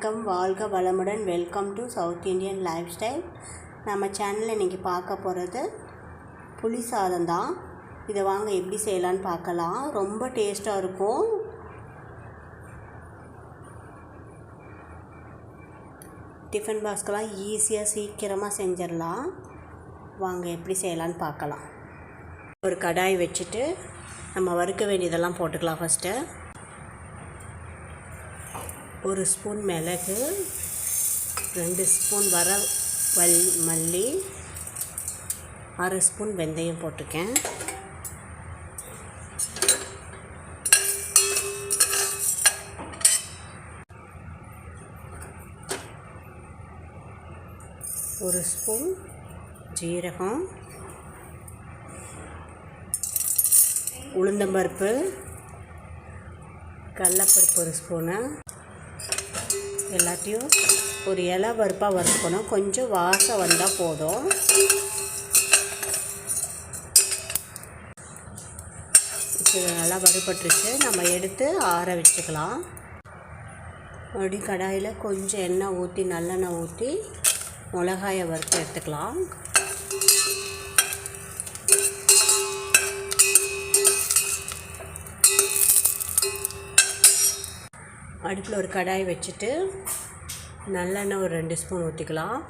வணக்கம் வாழ்க வளமுடன். Welcome to South Indian life style நம்ம சேனலில் இன்றைக்கி பார்க்க போகிறது புளி சாதம் தான். இதை வாங்க எப்படி செய்யலான்னு பார்க்கலாம். ரொம்ப டேஸ்ட்டாக இருக்கும். டிஃபன் பாக்ஸ்க்கெலாம் ஈஸியாக சீக்கிரமாக செஞ்சிடலாம். வாங்க எப்படி செய்யலான்னு பார்க்கலாம். ஒரு கடாய் வச்சுட்டு நம்ம வறுக்க வேண்டியதெல்லாம் போட்டுக்கலாம் ஃபஸ்ட்டு ஒரு ஸ்பூன் மிளகு ரெண்டு ஸ்பூன் வர வல் மல்லி அரை ஸ்பூன் வெந்தயம் போட்டிருக்கேன் ஒரு ஸ்பூன் ஜீரகம் உளுந்தம்பருப்பு கடலப்பருப்பு ஒரு ஸ்பூனு. எல்லாத்தையும் ஒரு இலை பருப்பாக வறுக்கணும். கொஞ்சம் வாசம் வந்தால் போதும். இது நல்லா வறுபட்டுருச்சு. நம்ம எடுத்து ஆற வச்சுக்கலாம். மறுபடியும் கடாயில் கொஞ்சம் எண்ணெய் ஊற்றி நல்லெண்ணெய் ஊற்றி மிளகாயை வறுத்து எடுத்துக்கலாம். அடுப்பில் ஒரு கடாய் வச்சுட்டு நல்லெண்ணெய் ஒரு ரெண்டு ஸ்பூன் ஊற்றிக்கலாம்.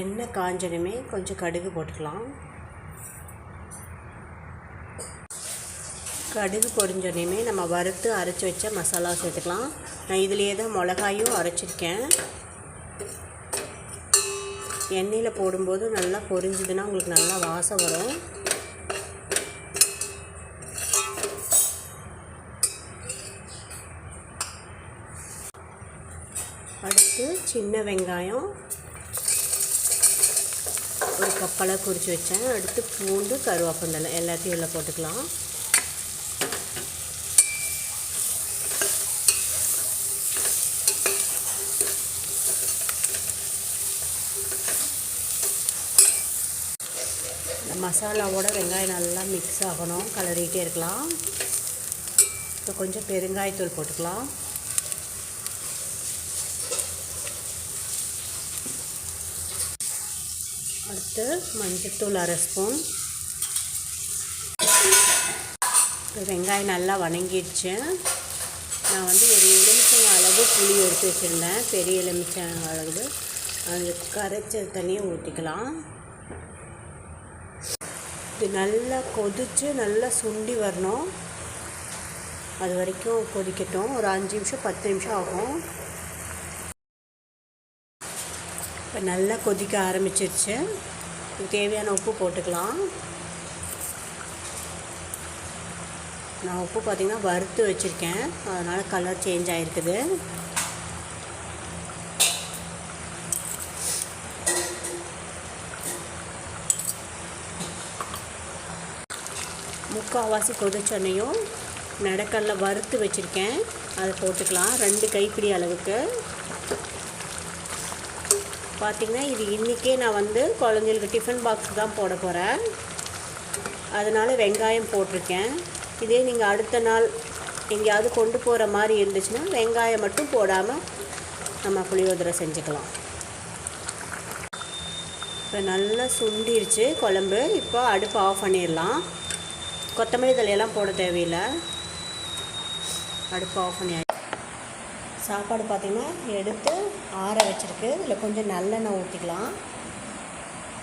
எண்ணெய் காஞ்சனுமே கொஞ்சம் கடுகு போட்டுக்கலாம். கடுகு பொரிஞ்சோடனே நம்ம வறுத்து அரைச்சி வச்ச மசாலா சேர்த்துக்கலாம். நான் இதுலேயே தான் மிளகாயும் அரைச்சிருக்கேன். எண்ணெயில் போடும்போது நல்லா பொரிஞ்சுதுன்னா உங்களுக்கு நல்லா வாசம் வரும். அடுத்து சின்ன வெங்காயம் ஒரு கப்பலாக குறித்து வச்சேன். அடுத்து பூண்டு கருவேப்பந்தலை எல்லாத்தையும் உள்ள போட்டுக்கலாம். மசாலாவோட வெங்காயம் நல்லா மிக்ஸ் ஆகணும். கலரிக்கிட்டே இருக்கலாம். இப்போ கொஞ்சம் பெருங்காயத்தூள் போட்டுக்கலாம். அடுத்து மஞ்சத்தூள் அரை ஸ்பூன். வெங்காயம் நல்லா வணங்கிடுச்சு. நான் வந்து ஒரு எலுமிச்சங்க அளவு புளி எடுத்து வச்சுருந்தேன். பெரிய எலுமிச்சங்க அளவு. அது கரைச்ச தண்ணியை ஊற்றிக்கலாம். இது நல்லா கொதித்து நல்லா சுண்டி வரணும். அது வரைக்கும் கொதிக்கட்டும். ஒரு அஞ்சு நிமிஷம் பத்து நிமிஷம் ஆகும். இப்போ நல்லா கொதிக்க ஆரம்பிச்சிருச்சு. தேவையான உப்பு போட்டுக்கலாம். நான் உப்பு பார்த்திங்கன்னா வறுத்து வச்சுருக்கேன். அதனால் கலர் சேஞ்ச் ஆகிருக்குது முக்கால்வாசி கொதிச்சோன்னையும் நடக்கல்ல வறுத்து வச்சுருக்கேன். அதை போட்டுக்கலாம். ரெண்டு கைப்பிடி அளவுக்கு. பார்த்திங்கன்னா இது இன்றைக்கே நான் வந்து குழந்தைங்களுக்கு டிஃபன் பாக்ஸ் தான் போட போகிறேன் அதனால் வெங்காயம் போட்டிருக்கேன். இதே நீங்கள் அடுத்த நாள் எங்கேயாவது கொண்டு போகிற மாதிரி இருந்துச்சுன்னா வெங்காயம் மட்டும் போடாமல் நம்ம புளியோதரை செஞ்சுக்கலாம். இப்போ நல்லா சுண்டிருச்சு குழம்பு. இப்போ அடுப்பு ஆஃப் பண்ணிடலாம். கொத்தமல்லி தலையெல்லாம் போட தேவையில்லை. அடுப்பு ஆஃப் பண்ணி சாப்பாடு பார்த்திங்கன்னா எடுத்து ஆற வச்சுருக்கு. இதில் கொஞ்சம் நல்லெண்ணெய் ஊற்றிக்கலாம்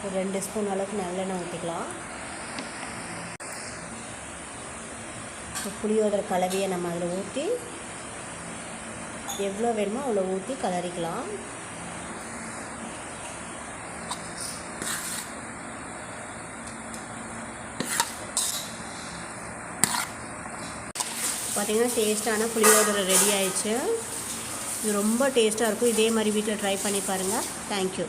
ஒரு ரெண்டு ஸ்பூன் அளவுக்கு நல்லெண்ணெய் ஊற்றிக்கலாம் புளியோதரை கலவையை நம்ம அதில் ஊற்றி எவ்வளோ வேணுமோ அவ்வளோ ஊற்றி கலரிக்கலாம். பார்த்திங்கன்னா டேஸ்ட்டான புளியோதரை ரெடி ஆயிடுச்சு. இது ரொம்ப டேஸ்ட்டாக இருக்கும். இதே மாதிரி வீட்டில் ட்ரை பண்ணி பாருங்கள் தேங்க்யூ